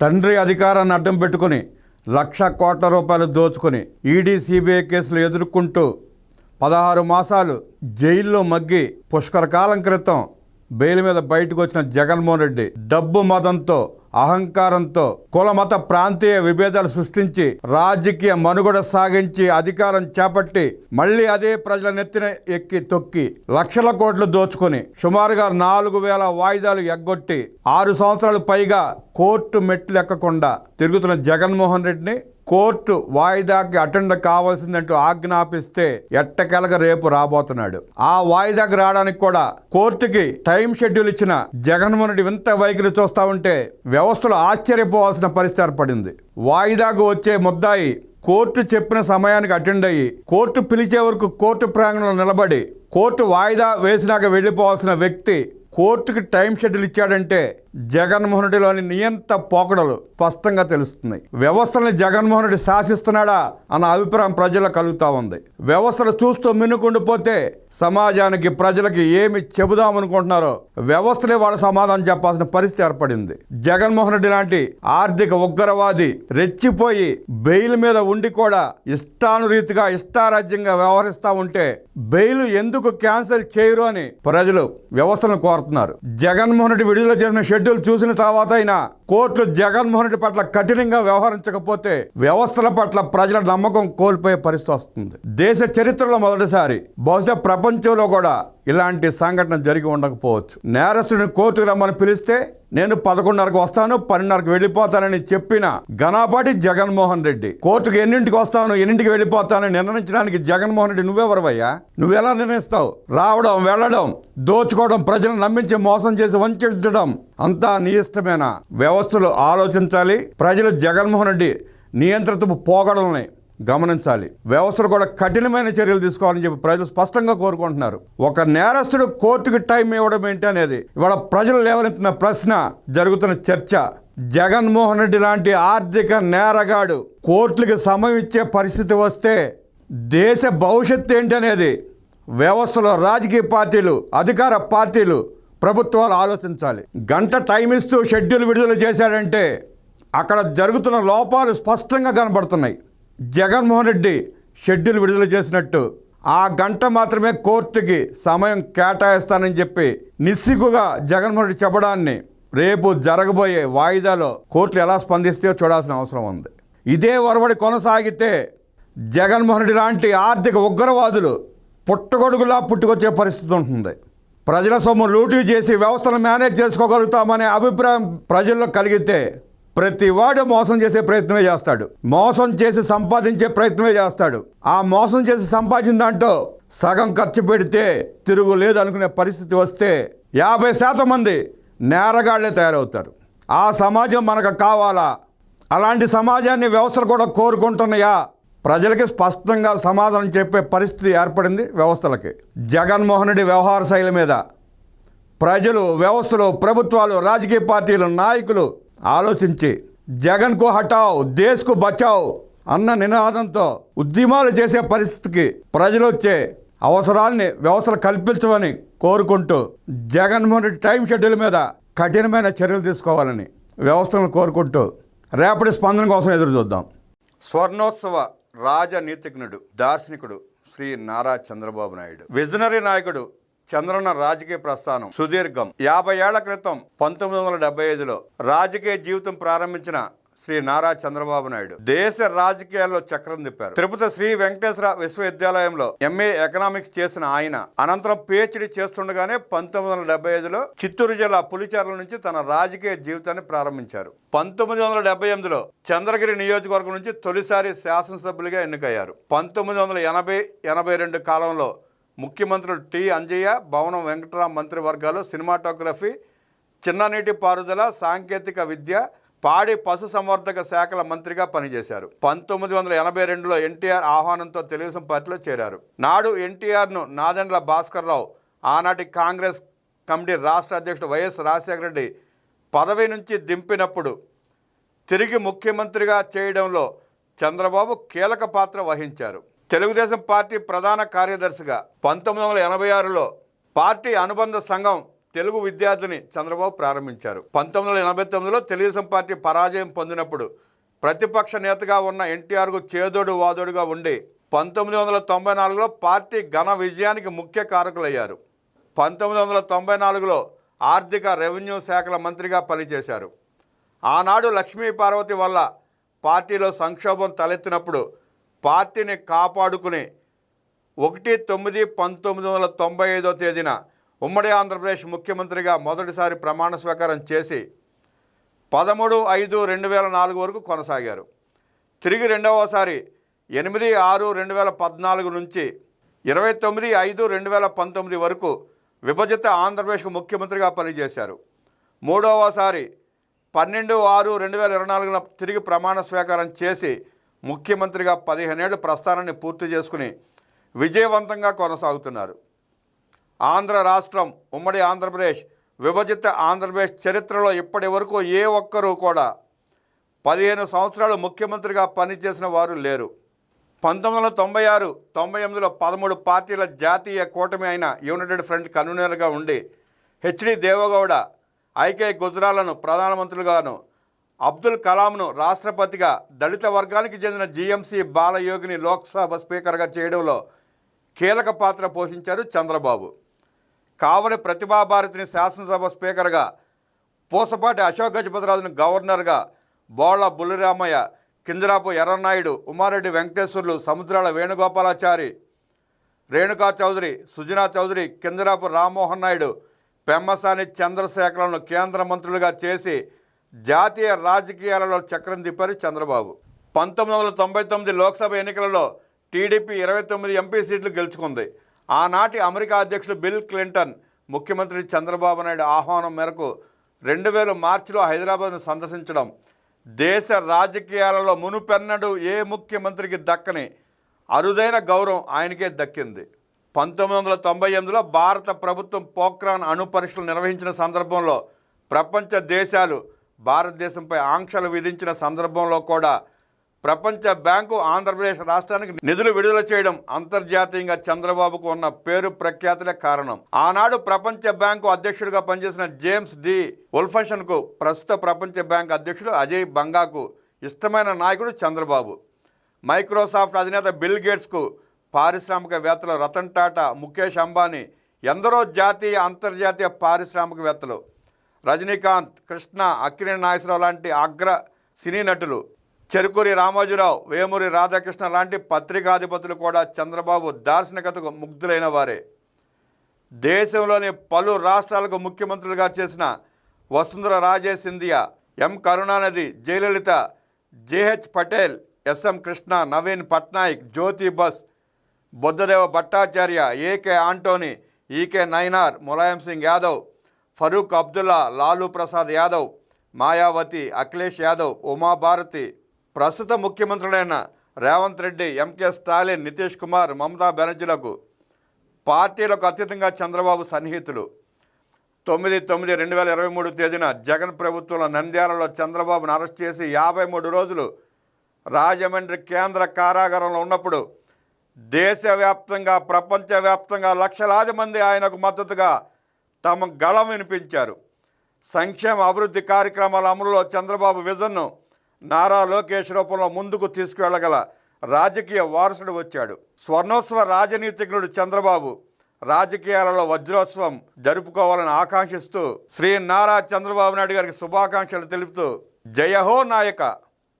తండ్రి అధికారాన్ని అడ్డం పెట్టుకుని లక్ష కోట్ల రూపాయలు దోచుకొని ఈడీ సిబిఐ కేసులు ఎదుర్కొంటూ పదహారు మాసాలు జైల్లో మగ్గి పుష్కర కాలం క్రితం బెయిల్ మీద బయటకు వచ్చిన జగన్మోహన్ రెడ్డి డబ్బు మతంతో అహంకారంతో కులమత ప్రాంతీయ విభేదాలు సృష్టించి రాజకీయ మనుగడ సాగించి అధికారం చేపట్టి మళ్ళీ అదే ప్రజల నెత్తిన ఎక్కి తొక్కి లక్షల కోట్లు దోచుకొని సుమారుగా నాలుగు వేల వాయిదాలు ఎగ్గొట్టి ఆరు సంవత్సరాలు పైగా కోర్టు మెట్లు ఎక్కకుండా తిరుగుతున్న జగన్మోహన్ రెడ్డిని కోర్టు వాయిదాకి అటెండ్ కావాల్సిందంటూ ఆజ్ఞాపిస్తే ఎట్టకెలగ రేపు రాబోతున్నాడు. ఆ వాయిదాకి రావడానికి కూడా కోర్టుకి టైం షెడ్యూల్ ఇచ్చిన జగన్మోహన్ రెడ్డి వింత వైఖరి చూస్తా ఉంటే వ్యవస్థలో ఆశ్చర్యపోవాల్సిన పరిస్థితి ఏర్పడింది. వాయిదాకు వచ్చే ముద్దాయి కోర్టు చెప్పిన సమయానికి అటెండ్ అయ్యి కోర్టు పిలిచే వరకు కోర్టు ప్రాంగణంలో నిలబడి కోర్టు వాయిదా వేసినాక వెళ్ళిపోవాల్సిన వ్యక్తి కోర్టుకి టైం షెడ్యూల్ ఇచ్చాడంటే జగన్మోహన్ రెడ్డిలోని నియంత పోకడలు స్పష్టంగా తెలుస్తున్నాయి. వ్యవస్థని జగన్మోహన్ రెడ్డి శాసిస్తున్నాడా అన్న అభిప్రాయం ప్రజలకు కలుగుతా ఉంది. వ్యవస్థలు చూస్తూ మిన్నుకుండిపోతే సమాజానికి ప్రజలకి ఏమి చెబుదామనుకుంటున్నారో వ్యవస్థలే వాళ్ళ సమాధానం చెప్పాల్సిన పరిస్థితి ఏర్పడింది. జగన్మోహన్ రెడ్డి లాంటి ఆర్థిక ఉగ్రవాది రెచ్చిపోయి బెయిల్ మీద ఉండి కూడా ఇష్టానురీతిగా ఇష్టారాజ్యంగా వ్యవహరిస్తూ ఉంటే బెయిల్ ఎందుకు క్యాన్సిల్ చేయరు అని ప్రజలు వ్యవస్థను కోరుతున్నారు. జగన్మోహన్ రెడ్డి విడుదల చేసిన షెడ్యూల్ చూసిన తర్వాత అయినా కోర్టులు జగన్మోహన్ రెడ్డి పట్ల కఠినంగా వ్యవహరించకపోతే వ్యవస్థల పట్ల ప్రజల నమ్మకం కోల్పోయే పరిస్థితి వస్తుంది. దేశ చరిత్రలో మొదటిసారి బహుశా ప్రపంచంలో కూడా ఇలాంటి సంఘటన జరిగి ఉండకపోవచ్చు. నేరస్తుడిని కోర్టుకు రమ్మని పిలిస్తే నేను పదకొండున్నరకు వస్తాను పన్నెండున్నరకు వెళ్ళిపోతానని చెప్పిన ఘనాపాటి జగన్మోహన్ రెడ్డి కోర్టుకు ఎన్నింటికి వస్తాను ఎన్నింటికి వెళ్ళిపోతానని నిర్ణయించడానికి జగన్మోహన్ రెడ్డి నువ్వెవరవయ్యా? నువ్వెలా నిర్ణయిస్తావు? రావడం వెళ్ళడం దోచుకోవడం ప్రజలను నమ్మించి మోసం చేసి వంచడం అంతా నీ ఇష్టమేనా? వ్యవస్థలు ఆలోచించాలి ప్రజలు జగన్మోహన్ రెడ్డి నియంత్రితపు పోగడల్ని గమనించాలి. వ్యవస్థలు కూడా కఠినమైన చర్యలు తీసుకోవాలని చెప్పి ప్రజలు స్పష్టంగా కోరుకుంటున్నారు. ఒక నేరస్తుడు కోర్టుకి టైం ఇవ్వడం ఏంటి అనేది ఇవాళ ప్రజలు లేవనెత్తిన ప్రశ్న జరుగుతున్న చర్చ. జగన్మోహన్ రెడ్డి లాంటి ఆర్థిక నేరగాడు కోర్టులకి సమయం ఇచ్చే పరిస్థితి వస్తే దేశ భవిష్యత్తు ఏంటి అనేది వ్యవస్థలో రాజకీయ పార్టీలు అధికార పార్టీలు ప్రభుత్వాలు ఆలోచించాలి. గంట టైం ఇస్తూ షెడ్యూల్ విడుదల చేశాడంటే అక్కడ జరుగుతున్న లోపాలు స్పష్టంగా కనబడుతున్నాయి. జగన్మోహన్ రెడ్డి షెడ్యూల్ విడుదల చేసినట్టు. ఆ గంట మాత్రమే కోర్టుకి సమయం కేటాయిస్తానని చెప్పి నిస్సిగ్గుగా జగన్మోహన్ రెడ్డి చెప్పడాన్ని రేపు జరగబోయే వాయిదాలో కోర్టులు ఎలా స్పందిస్తాయో చూడాల్సిన అవసరం ఉంది. ఇదే ఒరవడి కొనసాగితే జగన్మోహన్ రెడ్డి లాంటి ఆర్థిక ఉగ్రవాదులు పుట్టగొడుగులా పుట్టుకొచ్చే పరిస్థితి ఉంటుంది. ప్రజల సొమ్ము లూటీ చేసి వ్యవస్థను మేనేజ్ చేసుకోగలుగుతామనే అభిప్రాయం ప్రజల్లో కలిగితే ప్రతి వాడు మోసం చేసే ప్రయత్నమే చేస్తాడు. మోసం చేసి సంపాదించే ప్రయత్నమే చేస్తాడు. ఆ మోసం చేసి సంపాదించిన దాంట్లో సగం ఖర్చు పెడితే తిరుగు అనుకునే పరిస్థితి వస్తే యాభై శాతం మంది నేరగాళ్ళే తయారవుతారు. ఆ సమాజం మనకు కావాలా? అలాంటి సమాజాన్ని వ్యవస్థలు కూడా కోరుకుంటున్నాయా? ప్రజలకి స్పష్టంగా సమాధానం చెప్పే పరిస్థితి ఏర్పడింది వ్యవస్థలకి. జగన్మోహన్ రెడ్డి వ్యవహార శైలి మీద ప్రజలు వ్యవస్థలు ప్రభుత్వాలు రాజకీయ పార్టీలు నాయకులు ఆలోచించి జగన్కు హటావ్ దేశ్కు బచావ్ అన్న నినాదంతో ఉద్యమాలు చేసే పరిస్థితికి ప్రజలు వచ్చే అవసరాల్ని వ్యవస్థలు కల్పించమని కోరుకుంటూ జగన్మోహన్ రెడ్డి టైం షెడ్యూల్ మీద కఠినమైన చర్యలు తీసుకోవాలని వ్యవస్థలను కోరుకుంటూ రేపటి స్పందన కోసం ఎదురు చూద్దాం. స్వర్ణోత్సవ రాజనీతిజ్ఞుడు దార్శనికుడు శ్రీ నారా చంద్రబాబు నాయుడు. విజనరీ నాయకుడు చంద్రన్న రాజకీయ ప్రస్థానం సుదీర్ఘం. యాభై ఏళ్ళ క్రితం పంతొమ్మిది వందల డెబ్బై ఐదులో రాజకీయ జీవితం ప్రారంభించిన శ్రీ నారా చంద్రబాబు నాయుడు. దేశ రాజకీయాల్లో చక్రం తిప్పారు. తిరుపతి శ్రీ వెంకటేశ్వర విశ్వవిద్యాలయంలో ఎంఏ ఎకనామిక్స్ చేసిన ఆయన అనంతరం పిహెచ్డి చేస్తుండగానే పంతొమ్మిది వందల డెబ్బై ఐదులో చిత్తూరు జిల్లా పులిచెర్ల నుంచి తన రాజకీయ జీవితాన్ని ప్రారంభించారు. పంతొమ్మిది వందల డెబ్బై ఎనిమిదిలో చంద్రగిరి నియోజకవర్గం నుంచి తొలిసారి శాసనసభ్యులుగా ఎన్నికయ్యారు. పంతొమ్మిది వందల ఎనభై ఎనభై రెండు కాలంలో ముఖ్యమంత్రులు టి. అంజయ్య భవనం వెంకటరాం మంత్రివర్గాలు సినిమాటోగ్రఫీ చిన్ననీటి పారుదల సాంకేతిక విద్య పాడి పశు సంవర్ధక శాఖల మంత్రిగా పనిచేశారు. పంతొమ్మిది వందల ఎనభై రెండులో ఎన్టీఆర్ ఆహ్వానంతో తెలుగుదేశం పార్టీలో చేరారు. నాడు ఎన్టీఆర్ను నాదెండ్ల భాస్కర్రావు ఆనాటి కాంగ్రెస్ కమిటీ రాష్ట్ర అధ్యక్షుడు వైఎస్ రాజశేఖర రెడ్డి పదవి నుంచి దింపినప్పుడు తిరిగి ముఖ్యమంత్రిగా చేయడంలో చంద్రబాబు కీలక పాత్ర వహించారు. తెలుగుదేశం పార్టీ ప్రధాన కార్యదర్శిగా పంతొమ్మిది వందల ఎనభై ఆరులో పార్టీ అనుబంధ సంఘం తెలుగు విద్యార్థిని చంద్రబాబు ప్రారంభించారు. పంతొమ్మిది వందల ఎనభై తొమ్మిదిలో తెలుగుదేశం పార్టీ పరాజయం పొందినప్పుడు ప్రతిపక్ష నేతగా ఉన్న ఎన్టీఆర్కు చేదోడు వాదోడుగా ఉండి పంతొమ్మిది వందల తొంభై నాలుగులో పార్టీ ఘన విజయానికి ముఖ్య కారకులయ్యారు. పంతొమ్మిది వందల తొంభై నాలుగులో ఆర్థిక రెవెన్యూ శాఖల మంత్రిగా పనిచేశారు. ఆనాడు లక్ష్మీ పార్వతి వల్ల పార్టీలో సంక్షోభం తలెత్తినప్పుడు పార్టీని కాపాడుకుని ఒకటి తొమ్మిది పంతొమ్మిది వందల తొంభై ఐదో తేదీన ఉమ్మడి ఆంధ్రప్రదేశ్ ముఖ్యమంత్రిగా మొదటిసారి ప్రమాణ స్వీకారం చేసి పదమూడు ఐదు రెండు వేల నాలుగు వరకు కొనసాగారు. తిరిగి రెండవసారి ఎనిమిది ఆరు రెండు వేల పద్నాలుగు నుంచి ఇరవై తొమ్మిది ఐదు రెండు వేల పంతొమ్మిది వరకు విభజిత ఆంధ్రప్రదేశ్కు ముఖ్యమంత్రిగా పనిచేశారు. మూడవసారి పన్నెండు ఆరు రెండు వేల ఇరవై నాలుగున తిరిగి ప్రమాణ స్వీకారం చేసి ముఖ్యమంత్రిగా పదిహేనేళ్ళు ప్రస్థానాన్ని పూర్తి చేసుకుని విజయవంతంగా కొనసాగుతున్నారు. ఆంధ్ర రాష్ట్రం ఉమ్మడి ఆంధ్రప్రదేశ్ విభజిత ఆంధ్రప్రదేశ్ చరిత్రలో ఇప్పటి వరకు ఏ ఒక్కరూ కూడా పదిహేను సంవత్సరాలు ముఖ్యమంత్రిగా పనిచేసిన వారు లేరు. పంతొమ్మిది వందల తొంభై ఆరు తొంభై ఎనిమిదిలో పదమూడు పార్టీల జాతీయ కూటమి అయిన యునైటెడ్ ఫ్రంట్ కన్వీనర్గా ఉండి హెచ్డి దేవగౌడ ఐకే గుజరాలను ప్రధానమంత్రులుగాను అబ్దుల్ కలాంను రాష్ట్రపతిగా దళిత వర్గానికి చెందిన జీఎంసీ బాలయోగిని లోక్సభ స్పీకర్గా చేయడంలో కీలక పాత్ర పోషించారు చంద్రబాబు. కావలి ప్రతిభాభారతిని శాసనసభ స్పీకర్గా పూసపాటి అశోక్ గజపతిరాజును గవర్నర్గా బోళ్ళ బుల్లిరామయ్య కింజరాపు ఎర్రనాయుడు ఉమారెడ్డి వెంకటేశ్వర్లు సముద్రాల వేణుగోపాలాచారి రేణుకా చౌదరి సుజనా చౌదరి కింజరాపు రామ్మోహన్ నాయుడు పెమ్మసాని చంద్రశేఖరను కేంద్ర మంత్రులుగా చేసి జాతీయ రాజకీయాలలో చక్రం తిప్పారు చంద్రబాబు. పంతొమ్మిది వందల తొంభై తొమ్మిది లోక్సభ ఎన్నికలలో టీడీపీ ఇరవై తొమ్మిది ఎంపీ సీట్లు గెలుచుకుంది. ఆనాటి అమెరికా అధ్యక్షుడు బిల్ క్లింటన్ ముఖ్యమంత్రి చంద్రబాబు నాయుడు ఆహ్వానం మేరకు రెండు వేల మార్చిలో హైదరాబాద్ను సందర్శించడం దేశ రాజకీయాలలో మునుపెన్నడు ఏ ముఖ్యమంత్రికి దక్కని అరుదైన గౌరవం ఆయనకే దక్కింది. పంతొమ్మిది వందల తొంభై ఎనిమిదిలో భారత ప్రభుత్వం పోఖ్రాన్ అణు పరీక్షలు నిర్వహించిన సందర్భంలో ప్రపంచ దేశాలు భారతదేశంపై ఆంక్షలు విధించిన సందర్భంలో కూడా ప్రపంచ బ్యాంకు ఆంధ్రప్రదేశ్ రాష్ట్రానికి నిధులు విడుదల చేయడం అంతర్జాతీయంగా చంద్రబాబుకు ఉన్న పేరు ప్రఖ్యాతులే కారణం. ఆనాడు ప్రపంచ బ్యాంకు అధ్యక్షుడిగా పనిచేసిన జేమ్స్ డి. ఉల్ఫషన్కు ప్రస్తుత ప్రపంచ బ్యాంకు అధ్యక్షుడు అజయ్ బంగాకు ఇష్టమైన నాయకుడు చంద్రబాబు. మైక్రోసాఫ్ట్ అధినేత బిల్ గేట్స్కు పారిశ్రామికవేత్తలు రతన్ టాటా ముఖేష్ అంబానీ ఎందరో జాతీయ అంతర్జాతీయ పారిశ్రామికవేత్తలు. రజనీకాంత్ కృష్ణ అక్కినేని నాగేశ్వరరావు లాంటి అగ్ర సినీ నటులు చెరుకూరి రామోజీరావు వేమూరి రాధాకృష్ణ లాంటి పత్రికాధిపతులు కూడా చంద్రబాబు దార్శనికతకు ముగ్ధులైన వారే. దేశంలోని పలు రాష్ట్రాలకు ముఖ్యమంత్రులుగా చేసిన Vasundhara Raje Scindia M Karunanidhi Jayalalithaa JH Patel SM Krishna Naveen Patnaik Jyoti Basu Buddhadeb Bhattacharya AK Antony EK Nayanar Mulayam Singh Yadav Farooq Abdullah Lalu Prasad Yadav Mayawati Akhilesh Yadav Uma Bharti ప్రస్తుత ముఖ్యమంత్రులైన Revanth Reddy MK Stalin Nitish Kumar Mamata బెనర్జీలకు పార్టీలకు అత్యధికంగా చంద్రబాబు సన్నిహితులు. తొమ్మిది తొమ్మిది రెండు వేల ఇరవై మూడు తేదీన జగన్ ప్రభుత్వంలో నంద్యాలలో చంద్రబాబును అరెస్ట్ చేసి యాభై మూడు రోజులు రాజమండ్రి కేంద్ర కారాగారంలో ఉన్నప్పుడు దేశవ్యాప్తంగా ప్రపంచవ్యాప్తంగా లక్షలాది మంది ఆయనకు మద్దతుగా తమ గళం వినిపించారు. సంక్షేమ అభివృద్ధి కార్యక్రమాల అమలులో చంద్రబాబు విజన్ను నారా లోకేష్ రూపంలో ముందుకు తీసుకువెళ్ళగల రాజకీయ వారసుడు వచ్చాడు. స్వర్ణోత్సవ రాజనీతిజ్ఞుడు చంద్రబాబు రాజకీయాలలో వజ్రోత్సవం జరుపుకోవాలని ఆకాంక్షిస్తూ శ్రీ నారా చంద్రబాబు నాయుడు గారికి శుభాకాంక్షలు తెలుపుతూ జయహో నాయక.